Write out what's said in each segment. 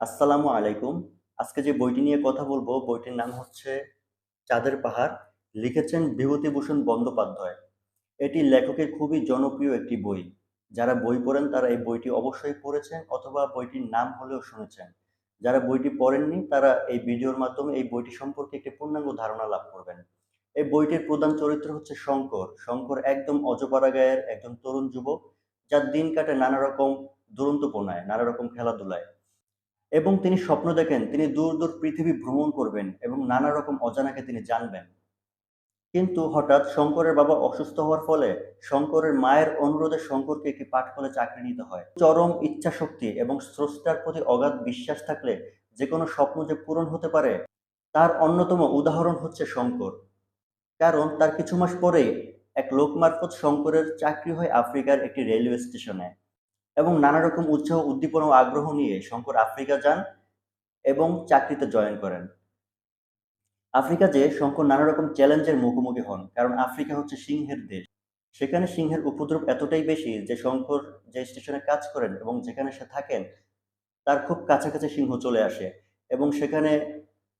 আসসালামু আলাইকুম। আজকে যে বইটি নিয়ে কথা বলব, বইটির নাম হচ্ছে চাঁদের পাহাড়, লিখেছেন বিভূতিভূষণ বন্দ্যোপাধ্যায়। এটি লেখকের খুবই জনপ্রিয় একটি বই। যারা বই পড়েন, তারা এই বইটি অবশ্যই পড়েছেন অথবা বইটির নাম হলেও শুনেছেন। যারা বইটি পড়েননি, তারা এই ভিডিওর মাধ্যমে এই বইটি সম্পর্কে একটি পূর্ণাঙ্গ ধারণা লাভ করবেন। এই বইটির প্রধান চরিত্র হচ্ছে শঙ্কর। শঙ্কর একদম অজপাড়া গায়ের একজন তরুণ যুবক, যার দিন কাটে নানা রকম দুরন্তপনায়, নানা রকম খেলাধুলায়। এবং তিনি স্বপ্ন দেখেন, তিনি দূর দূর পৃথিবী ভ্রমণ করবেন এবং নানা রকম অজানাকে তিনি জানবেন। কিন্তু হঠাৎ শঙ্করের বাবা অসুস্থ হওয়ার ফলে শঙ্করের মায়ের অনুরোধে শঙ্করকে একটি পাঠকলে চাকরি নিতে হয়। চরম ইচ্ছা শক্তি এবং স্রষ্টার প্রতি অগাধ বিশ্বাস থাকলে যে কোনো স্বপ্ন যে পূরণ হতে পারে, তার অন্যতম উদাহরণ হচ্ছে শঙ্কর। কারণ তার কিছু মাস পরেই এক লোক মারফত শঙ্করের চাকরি হয় আফ্রিকার একটি রেলওয়ে স্টেশনে। এবং নানা রকম উৎসাহ, উদ্দীপনা ও আগ্রহ নিয়ে শঙ্কর আফ্রিকা যান এবং চাকরিতে জয়েন করেন। আফ্রিকা যে, শঙ্কর নানা রকম চ্যালেঞ্জের মুখোমুখি হন, কারণ আফ্রিকা হচ্ছে সিংহের দেশ। সেখানে সিংহের উপদ্রব এতটাই বেশি যে, শঙ্কর যে, স্টেশনে কাজ করেন এবং যেখানে সে থাকেন, তার খুব কাছাকাছি সিংহ চলে আসে এবং সেখানে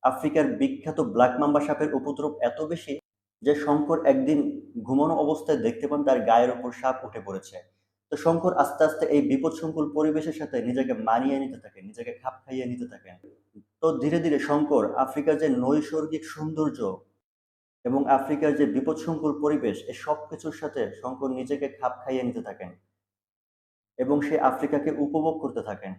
আফ্রিকার বিখ্যাত ব্ল্যাক মাম্বা সাপের উপদ্রব এত বেশি যে, শঙ্কর একদিন ঘুমানো অবস্থায় দেখতে পান তার গায়ের ওপর সাপ উঠে পড়েছে। তো শঙ্কর আস্তে আস্তে এই বিপদসংকুল পরিবেশের সাথে নিজেকে মানিয়ে নিতে থাকেন নিজেকে খাপ খাইয়ে নিতে থাকেন তো ধীরে ধীরে শঙ্কর আফ্রিকার যে নৈসর্গিক সৌন্দর্য এবং আফ্রিকার যে বিপদসংকুল পরিবেশ এই সব কিছুর সাথে শঙ্কর নিজেকে খাপ খাইয়ে নিতে থাকেন এবং সে আফ্রিকাকে উপভোগ করতে থাকেন।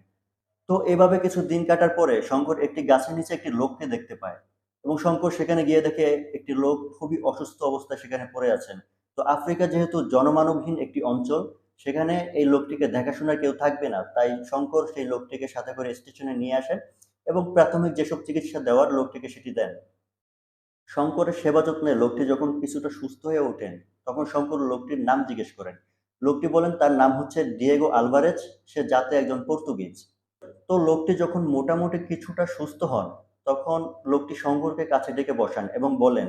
তো এভাবে কিছু দিন কাটার পরে শঙ্কর একটি গাছের নিচে একটি লোককে দেখতে পায় এবং শঙ্কর সেখানে গিয়ে দেখে একটি লোক খুবই অসুস্থ অবস্থায় সেখানে পড়ে আছেন। তো আফ্রিকা যেহেতু জনমানবহীন একটি অঞ্চল সেখানে এই লোকটিকে দেখাশোনার কেউ থাকবে না। তাই শঙ্কর সেই লোকটিকে সাথে করে স্টেশনে নিয়ে আসেন এবং প্রাথমিক যেসব চিকিৎসা দেওয়ার লোকটিকে সেটি দেন। শঙ্করের সেবা যত্নে লোকটি যখন কিছুটা সুস্থ হয়ে ওঠেন, তখন শঙ্কর লোকটির নাম জিজ্ঞেস করেন। লোকটি বলেন, তার নাম হচ্ছে ডিয়েগো আলভারেজ, সে জাতে একজন পর্তুগিজ। তো লোকটি যখন মোটামুটি কিছুটা সুস্থ হন, তখন লোকটি শঙ্করকে কাছে ডেকে বসান এবং বলেন,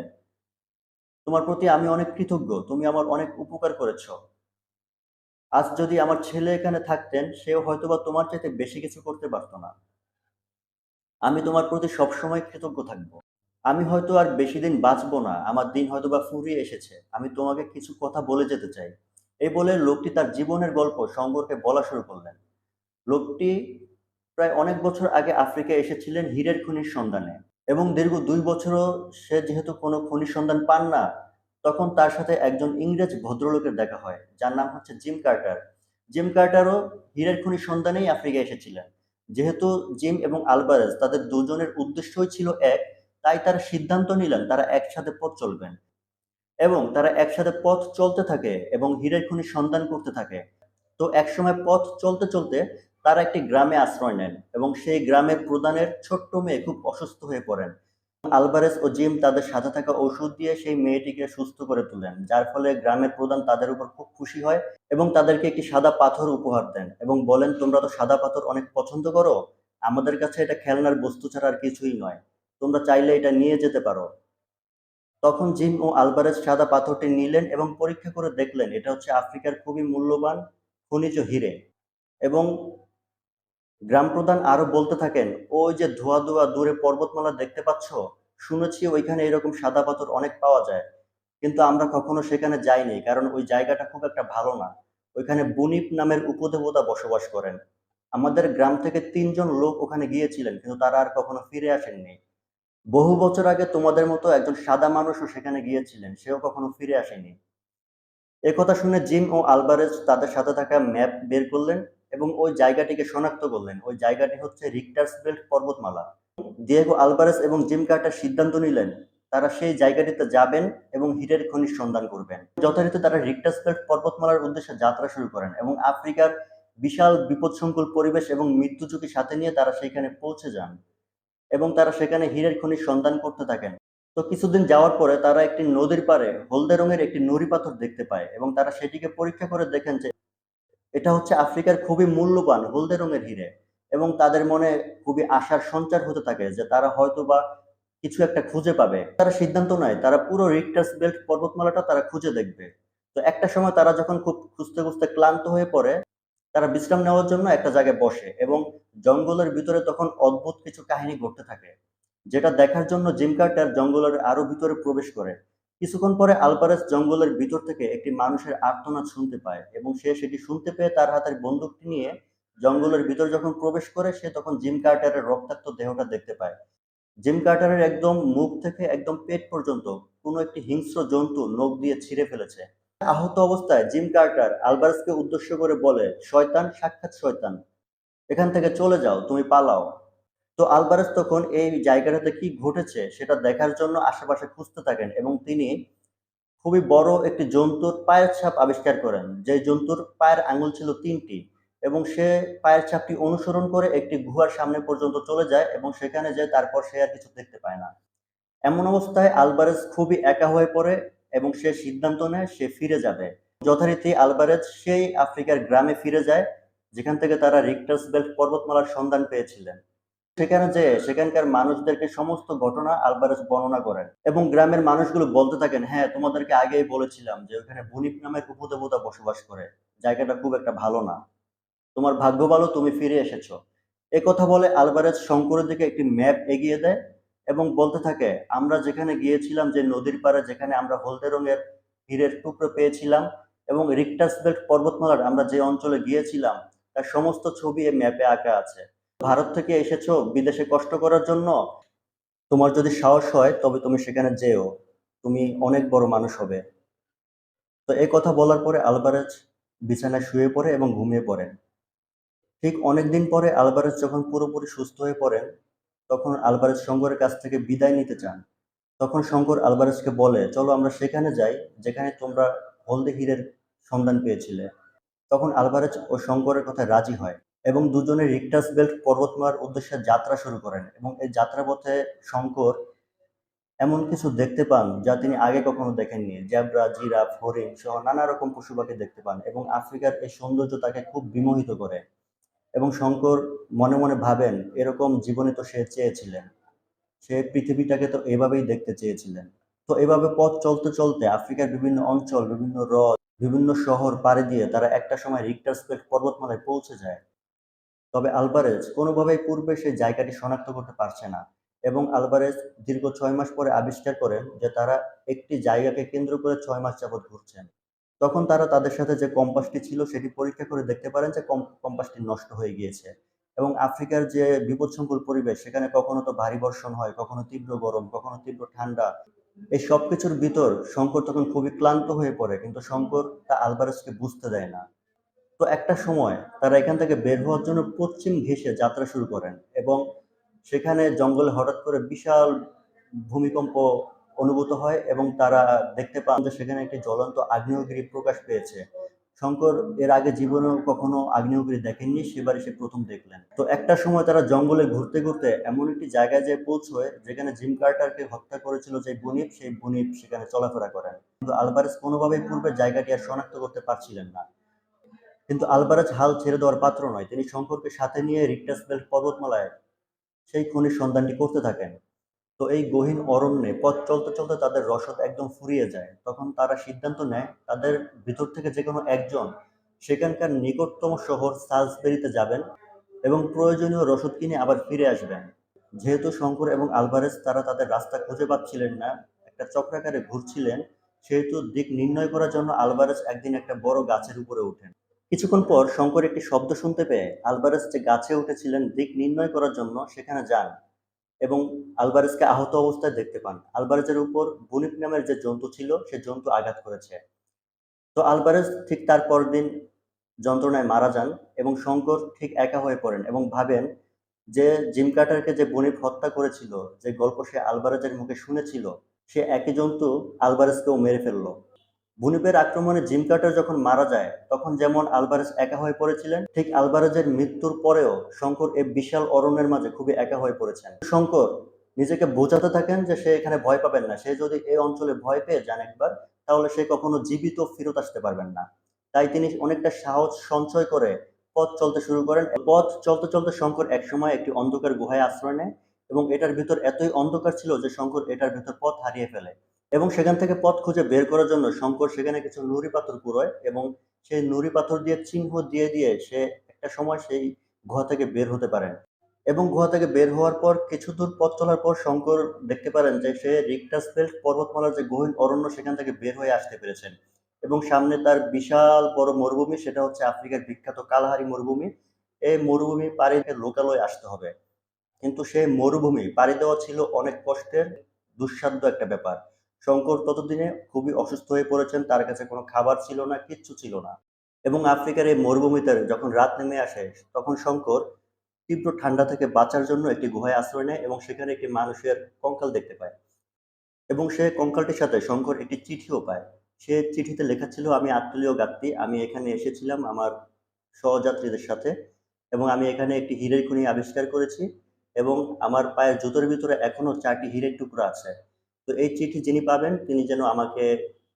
তোমার প্রতি আমি অনেক কৃতজ্ঞ, তুমি আমার অনেক উপকার করেছ। আজ যদি আমার ছেলে এখানে থাকতেন, সেও হয়তোবা তোমার চাইতে বেশি কিছু করতে পারতো না। আমি তোমার প্রতি সবসময় কৃতজ্ঞ থাকব। আমি হয়তো আর বেশি দিন বাঁচবো না, আমার দিন হয়তো বা ফুরিয়ে এসেছে। আমি তোমাকে কিছু কথা বলে যেতে চাই। এই বলে লোকটি তার জীবনের গল্প শঙ্করকে বলা শুরু করলেন। লোকটি প্রায় অনেক বছর আগে আফ্রিকায় এসেছিলেন হীরের খনির সন্ধানে এবং দীর্ঘ দুই বছরও সে যেহেতু কোনো খনির সন্ধান পান না তখন তার সাথে একজন ইংরেজ ভদ্রলোকের দেখা হয়, যার নাম হচ্ছে জিম কার্টার। জিম কার্টারও হীরের খনির সন্ধানেই আফ্রিকা এসেছিলেন। যেহেতু জিম এবং আলবারেজ তাদের দুজনের উদ্দেশ্যই ছিল এক, তাই তারা সিদ্ধান্ত নিলেন তারা একসাথে পথ চলবেন। এবং তারা একসাথে পথ চলতে থাকে এবং হীরের খনির সন্ধান করতে থাকে। তো একসময় পথ চলতে চলতে তারা একটি গ্রামে আশ্রয় নেন এবং সেই গ্রামের প্রধানের ছোট্ট মেয়ে খুব অসুস্থ হয়ে পড়েন। আলভারেস ও জিম তাদের সাথে থাকা ওষুধ দিয়ে সেই মেয়েটিকে সুস্থ করে তোলেন, যার ফলে গ্রামের প্রধান তাদের উপর খুব খুশি হয় এবং তাদেরকে একটি সাদা পাথর উপহার দেন এবং বলেন, তোমরা তো সাদা পাথর অনেক পছন্দ করো, আমাদের কাছে এটা খেলনার বস্তু ছাড়া আর কিছুই নয়, তোমরা চাইলে এটা নিয়ে যেতে পারো। তখন জিম ও আলভারেজ সাদা পাথরটি নিলেন এবং পরীক্ষা করে দেখলেন, এটা হচ্ছে আফ্রিকার খুবই মূল্যবান খনিজ হিরে এবং গ্রাম প্রধান আরও বলতে থাকেন, ওই যে ধোয়া ধোয়া দূরে পর্বতমালা দেখতে পাচ্ছ? শুনেছি ওইখানে এরকম সাদা পাথর অনেক পাওয়া যায়। কিন্তু আমরা কখনো সেখানে যাইনি, কারণ ওই জায়গাটা খুব একটা ভালো না। ওইখানে বুনিপ নামের উপদেবতা বসবাস করেন। আমাদের গ্রাম থেকে তিনজন লোক ওখানে গিয়েছিলেন, কিন্তু তারা আর কখনো ফিরে আসেননি। বহু বছর আগে তোমাদের মতো একজন সাদা মানুষও সেখানে গিয়েছিলেন, সেও কখনো ফিরে আসেনি। একথা শুনে জিম ও আলবারেজ তাদের সাথে থাকা ম্যাপ বের করলেন। এবং ওই জায়গাটিকে শনাক্ত করলেন। ওই জায়গাটি হচ্ছে রিক্টার্স বেল্ট পর্বতমালা। দিয়েগো আলভারেস এবং জিম কার্টার সিদ্ধান্ত নিলেন, তারা সেই জায়গাটিতে যাবেন এবং হিরের খনির সন্ধান করবেন। যথারীতি তারা রিক্টার্স বেল্ট পর্বতমালার উদ্দেশ্যে যাত্রা শুরু করেন এবং আফ্রিকার বিশাল বিপদসংকুল পরিবেশ এবং মৃত্যু ঝুঁকি সাথে নিয়ে তারা সেখানে পৌঁছে যান এবং তারা সেখানে হীরের খনির সন্ধান করতে থাকেন। তো কিছুদিন যাওয়ার পরে তারা একটি নদীর পারে হলদে রঙের একটি নুড়ি পাথর দেখতে পায় এবং তারা সেটিকে পরীক্ষা করে দেখেন যে এটা হচ্ছে আফ্রিকার খুবই মূল্যবান হলদে রঙের হিরে এবং তাদের মনে খুবই আশার সঞ্চার হতে থাকে যে তারা হয়তো বা কিছু একটা খুঁজে পাবে। তারা সিদ্ধান্ত নেয়, তারা পুরো রিক্টার্স বেল্ট পর্বতমালাটা তারা খুঁজে দেখবে। তো একটা সময় তারা যখন খুব খুঁজতে খুঁজতে ক্লান্ত হয়ে পড়ে, তারা বিশ্রাম নেওয়ার জন্য একটা জায়গায় বসে এবং জঙ্গলের ভিতরে তখন অদ্ভুত কিছু কাহিনী ঘটতে থাকে, যেটা দেখার জন্য জিম কার্টার জঙ্গলের আরও ভিতরে প্রবেশ করে। কিছুক্ষণ পরে আলভারেজ জঙ্গলের ভিতর থেকে একটি মানুষের আর্তনাদ শুনতে পায় এবং সে সেটি শুনতে পেয়ে তার হাতের বন্দুকটি নিয়ে জঙ্গলের ভিতর যখন প্রবেশ করে, সে তখন জিম কার্টারের রক্তাক্ত দেহটা দেখতে পায়। জিম কার্টারের একদম মুখ থেকে একদম পেট পর্যন্ত কোনো একটি হিংস্র জন্তু নখ দিয়ে ছিঁড়ে ফেলেছে। আহত অবস্থায় জিম কার্টার আলভারেজকে উদ্দেশ্য করে বলে, শয়তান, সাক্ষাৎ শয়তান। এখান থেকে চলে যাও, তুমি পালাও। তো আলভারেজ তখন এই জায়গাটাতে কি ঘটেছে সেটা দেখার জন্য আশেপাশে খুঁজতে থাকেন এবং তিনি খুবই বড় একটি জন্তুর পায়ের ছাপ আবিষ্কার করেন। যে জন্তুর পায়ের আঙুল ছিল তিনটি এবং সে পায়ের ছাপটি অনুসরণ করে একটি গুহার সামনে পর্যন্ত চলে যায় এবং সেখানে যায়, তারপর সে আর কিছু দেখতে পায় না। এমন অবস্থায় আলভারেজ খুবই একা হয়ে পড়ে এবং সে সিদ্ধান্ত নেয় সে ফিরে যাবে। যথারীতি আলভারেজ সেই আফ্রিকার গ্রামে ফিরে যায়, যেখান থেকে তারা রিক্টাস বেল্ট পর্বতমালার সন্ধান পেয়েছিলেন। সেখানে যে সেখানকার মানুষদেরকে সমস্ত ঘটনা আলভারেজ বর্ণনা করেন এবং গ্রামের মানুষগুলো বলতে থাকেন হ্যাঁ তোমাদেরকে আগেই বলেছিলাম যে ওখানে বুনিপ নামের উপদেবতা বসবাস করে। জায়গাটা খুব একটা ভালো না। তোমার ভাগ্য ভালো, তুমি ফিরে এসেছ। এ কথা বলে আলভারেজ শঙ্করের দিকে একটি ম্যাপ এগিয়ে দেয় এবং বলতে থাকে, আমরা যেখানে গিয়েছিলাম, যে নদীর পাড়ে যেখানে আমরা হলদে রঙের হীরের টুকরো পেয়েছিলাম এবং রিক্টাস বেল্ট পর্বতমালার আমরা যে অঞ্চলে গিয়েছিলাম, তার সমস্ত ছবি এই ম্যাপে আঁকা আছে। ভারত থেকে এসেছ বিদেশে কষ্ট করার জন্য? তোমার যদি সাহস হয়, তবে তুমি সেখানে যেও। তুমি অনেক বড় মানুষ হবে। তো এই কথা বলার পরে আলভারেজ বিছানায় শুয়ে পড়ে এবং ঘুমিয়ে পড়েন। ঠিক অনেকদিন পরে আলভারেজ যখন পুরোপুরি সুস্থ হয়ে পড়েন, তখন আলভারেজ শঙ্করের কাছ থেকে বিদায় নিতে চান। তখন শঙ্কর আলভারেজকে বলে, চলো আমরা সেখানে যাই, যেখানে তোমরা হলদে হীরের সন্ধান পেয়েছিলে। তখন আলভারেজ ও শঙ্করের কথা রাজি হয়। এবং দুজনে রিক্টাস বেল্ট পর্বতমালার উদ্দেশ্যে যাত্রা শুরু করেন এবং এই যাত্রাপথে শঙ্কর এমন কিছু দেখতে পান যা তিনি আগে কখনো দেখেননি। জেব্রা, জিরাফ, হরিণ সহ নানা রকম পশু পাখি দেখতে পান এবং আফ্রিকার এই সৌন্দর্য তাকে খুব বিমোহিত করে এবং শঙ্কর মনে মনে ভাবেন এরকম জীবনে তো সে চেয়েছিলেন। সে পৃথিবীটাকে তো এভাবেই দেখতে চেয়েছিলেন। তো এভাবে পথ চলতে চলতে আফ্রিকার বিভিন্ন অঞ্চল, বিভিন্ন হ্রদ, বিভিন্ন শহর পাড়ি দিয়ে তারা একটা সময় রিক্টার স্পেট পর্বতমালায় পৌঁছে যায়। তবে আলভারেজ কোনোভাবেই পূর্বে সেই জায়গাটি শনাক্ত করতে পারছে না এবং আলভারেজ দীর্ঘ ছয় মাস পরে আবিষ্কার করেন যে তারা একটি জায়গাকে কেন্দ্র করে ছয় মাস যাবৎ ঘুরছেন। তখন তারা তাদের সাথে যে কম্পাসটি ছিল সেটি পরীক্ষা করে দেখতে পারেন যে কম্পাসটি নষ্ট হয়ে গিয়েছে এবং আফ্রিকার যে বিপদসংকুল পরিবেশ সেখানে কখনো তো ভারী বর্ষণ হয়, কখনো তীব্র গরম, কখনো তীব্র ঠান্ডা। এই সব কিছুর ভিতর শঙ্কর তখন খুবই ক্লান্ত হয়ে পড়ে কিন্তু শঙ্কর তা আলভারেজকে বুঝতে দেয় না। তো একটা সময় তারা এখান থেকে বের হওয়ার জন্য পশ্চিম ঘেঁষে যাত্রা শুরু করেন এবং সেখানে জঙ্গলে হঠাৎ করে বিশাল ভূমিকম্প অনুভূত হয় এবং তারা দেখতে পান যে সেখানে একটি জ্বলন্ত আগ্নেয়গিরি প্রকাশ পেয়েছে। শঙ্কর এর আগে জীবনেও কখনো আগ্নেয়গিরি দেখেননি সেবারে সে প্রথম দেখলেন। তো একটা সময় তারা জঙ্গলে ঘুরতে ঘুরতে এমন একটি জায়গায় যেয়ে পৌঁছয় যেখানে জিম কার্টারকে হত্যা করেছিল যে বনিপ সেই বনিপ সেখানে চলাফেরা করেন। কিন্তু আলভারেজ কোনোভাবেই পূর্বে জায়গাটি আর শনাক্ত করতে পারছিলেন না। কিন্তু আলভারেজ হাল ছেড়ে দেওয়ার পাত্র নয়। তিনি শঙ্করকে সাথে নিয়ে রিক্টাস বেল্ট পর্বতমালায় সেই খনির সন্ধানটি করতে থাকেন। তো এই গহীন অরণ্যে পথ চলতে চলতে তাদের রসদ একদম ফুরিয়ে যায়। তখন তারা সিদ্ধান্ত নেয়, তাদের ভিতর থেকে যে কোনো একজন সেখানকার নিকটতম শহর সালসবেরিতে যাবেন এবং প্রয়োজনীয় রসদ কিনে আবার ফিরে আসবেন। যেহেতু শঙ্কর এবং আলভারেজ তারা তাদের রাস্তা খুঁজে পাচ্ছিলেন না, একটা চক্রাকারে ঘুরছিলেন, সেহেতু দিক নির্ণয় করার জন্য আলভারেজ একদিন একটা বড় গাছের উপরে ওঠেন। কিছুক্ষণ পর শঙ্কর একটি শব্দ শুনতে পেয়ে আলভারেজ যে গাছে উঠেছিলেন দিক নির্ণয় করার জন্য সেখানে যান এবং আলভারেজকে আহত অবস্থায় দেখতে পান। আলভারেজের উপর বুনিপ নামের যে জন্তু ছিল, সে জন্তু আঘাত করেছে। তো আলভারেজ ঠিক তার পরদিন যন্ত্রণায় মারা যান এবং শঙ্কর ঠিক একা হয়ে পড়েন এবং ভাবেন যে জিম কার্টারকে যে বনিপ হত্যা করেছিল, যে গল্প সে আলভারেজের মুখে শুনেছিল, সে একই জন্তু আলভারেজকেও মেরে ফেলল। বুনিপের আক্রমণে জিম কার্টার যখন মারা যায়, তখন যেমন আলভারেজ একা হয়ে পড়েছিলেন, ঠিক আলভারেজের মৃত্যুর পরেও শঙ্কর এই বিশাল অরণ্যের মাঝে খুবই একা হয়ে পড়েছেন। শঙ্কর নিজেকে বোঝাতে থাকেন যে সে এখানে ভয় পাবেন না, সে যদি এই অঞ্চলে ভয় পেয়ে যান একবার, তাহলে সে কখনো জীবিত ফেরত আসতে পারবেন না। তাই তিনি অনেকটা সাহস সঞ্চয় করে পথ চলতে শুরু করেন। পথ চলতে চলতে শঙ্কর একসময় একটি অন্ধকার গুহায় আশ্রয় নেয় এবং এটার ভিতর এতই অন্ধকার ছিল যে শঙ্কর এটার ভিতর পথ হারিয়ে ফেলে। এবং সেখান থেকে পথ খুঁজে বের করার জন্য শঙ্কর সেখানে কিছু নুড়ি পাথর কুড়োয় এবং সেই নুড়ি পাথর দিয়ে চিহ্ন দিয়ে দিয়ে সে একটা সময় সেই গুহা থেকে বের হতে পারেন। এবং গুহা থেকে বের হওয়ার পর কিছু দূর পথ চলার পর শঙ্কর দেখতে পারেন যে সে রিক্টাসফেল্ড পর্বতমালার যে গহীন অরণ্য সেখান থেকে বের হয়ে আসতে পেরেছেন। এবং সামনে তার বিশাল বড় মরুভূমি, সেটা হচ্ছে আফ্রিকার বিখ্যাত কালাহারি মরুভূমি। এই মরুভূমি পাড়ি লোকালয়ে আসতে হবে। কিন্তু সেই মরুভূমি পাড়ি দেওয়া ছিল অনেক কষ্টের, দুঃসাধ্য একটা ব্যাপার। শঙ্কর ততদিনে খুবই অসুস্থ হয়ে পড়েছেন, তার কাছে কোনো খাবার ছিল না, কিচ্ছু ছিল না। এবং আফ্রিকার এই মরুভূমিতে যখন রাত নেমে আসে, তখন শঙ্কর তীব্র ঠান্ডা থেকে বাঁচার জন্য একটি গুহায় আশ্রয় নেয় এবং সেখানে একটি মানুষের কঙ্কাল দেখতে পায়। এবং সে কঙ্কালটির সাথে শঙ্কর একটি চিঠিও পায়। সে চিঠিতে লেখা ছিল, আমি আত্মলীয় গাত্রী, আমি এখানে এসেছিলাম আমার সহযাত্রীদের সাথে এবং আমি এখানে একটি হীরের খুনি আবিষ্কার করেছি এবং আমার পায়ের জুতোর ভিতরে এখনও চারটি হীরের টুকরো আছে। তো এই চিঠি যিনি পাবেন, তিনি যেন আমাকে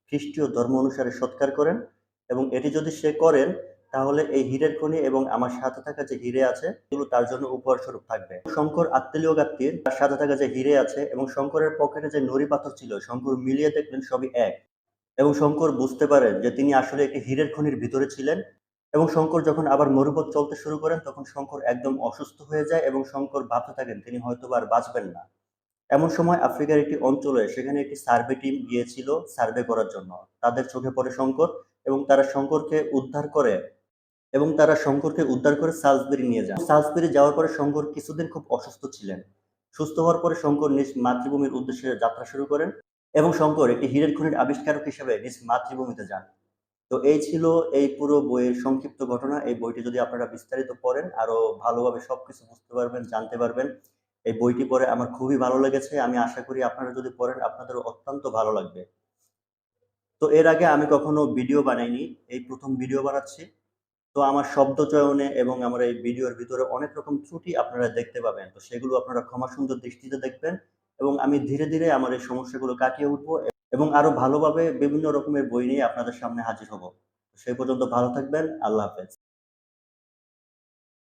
খ্রিস্টীয় ধর্ম অনুসারে সৎকার করেন এবং এটি যদি সে করেন, তাহলে এই হীরের খনি এবং আমার সাথে থাকা যে হিরে আছে, এগুলো তার জন্য উপহার স্বরূপ থাকবে। শঙ্কর আত্মীয় গাত্রীর তার সাথে থাকা যে হিরে আছে এবং শঙ্করের পকেটে যে নড়ি পাথর ছিল, শঙ্কর মিলিয়ে দেখলেন সবই এক। এবং শঙ্কর বুঝতে পারেন যে তিনি আসলে একটি হীরের খনির ভিতরে ছিলেন এবং শঙ্কর যখন আবার মরুপথ চলতে শুরু করেন, তখন শঙ্কর একদম অসুস্থ হয়ে যায় এবং শঙ্কর ভাবতে থাকেন, তিনি হয়তো আর বাঁচবেন না। এমন সময় আফ্রিকার একটি অঞ্চলে সেখানে একটি সার্ভে টিম গিয়েছিল সার্ভে করার জন্য। তাদের চোখে পড়ে শঙ্কর এবং তারা শঙ্করকে উদ্ধার করে এবং তারা শঙ্করকে উদ্ধার করে সালসবেরি নিয়ে যান। সালসবেরি যাওয়ার পরে শঙ্কর কিছুদিন খুব অসুস্থ ছিলেন। সুস্থ হওয়ার পরে শঙ্কর নিজ মাতৃভূমির উদ্দেশ্যে যাত্রা শুরু করেন এবং শঙ্কর একটি হীরের খনির আবিষ্কারক হিসেবে নিজ মাতৃভূমিতে যান। তো এই ছিল এই পুরো বইয়ের সংক্ষিপ্ত ঘটনা। এই বইটি যদি আপনারা বিস্তারিত পড়েন, আরও ভালোভাবে সবকিছু বুঝতে পারবেন, জানতে পারবেন এই বইটি পড়ে আমার খুবই ভালো লেগেছে। আমি আশা করি আপনারা যদি পড়েন আপনাদের অত্যন্ত ভালো লাগবে। তো এর আগে আমি কখনো ভিডিও বানাইনি, এই প্রথম ভিডিও বানাচ্ছি। তো আমার শব্দ চয়নে এবং আমার এই ভিডিওর ভিতরে অনেক রকম ত্রুটি আপনারা দেখতে পাবেন। তো সেগুলো আপনারা ক্ষমা সুন্দর দৃষ্টিতে দেখবেন এবং আমি ধীরে ধীরে আমার এই সমস্যাগুলো কাটিয়ে উঠবো এবং আরও ভালোভাবে বিভিন্ন রকমের বই নিয়ে আপনাদের সামনে হাজির হব। সেই পর্যন্ত ভালো থাকবেন, আল্লাহ হাফেজ।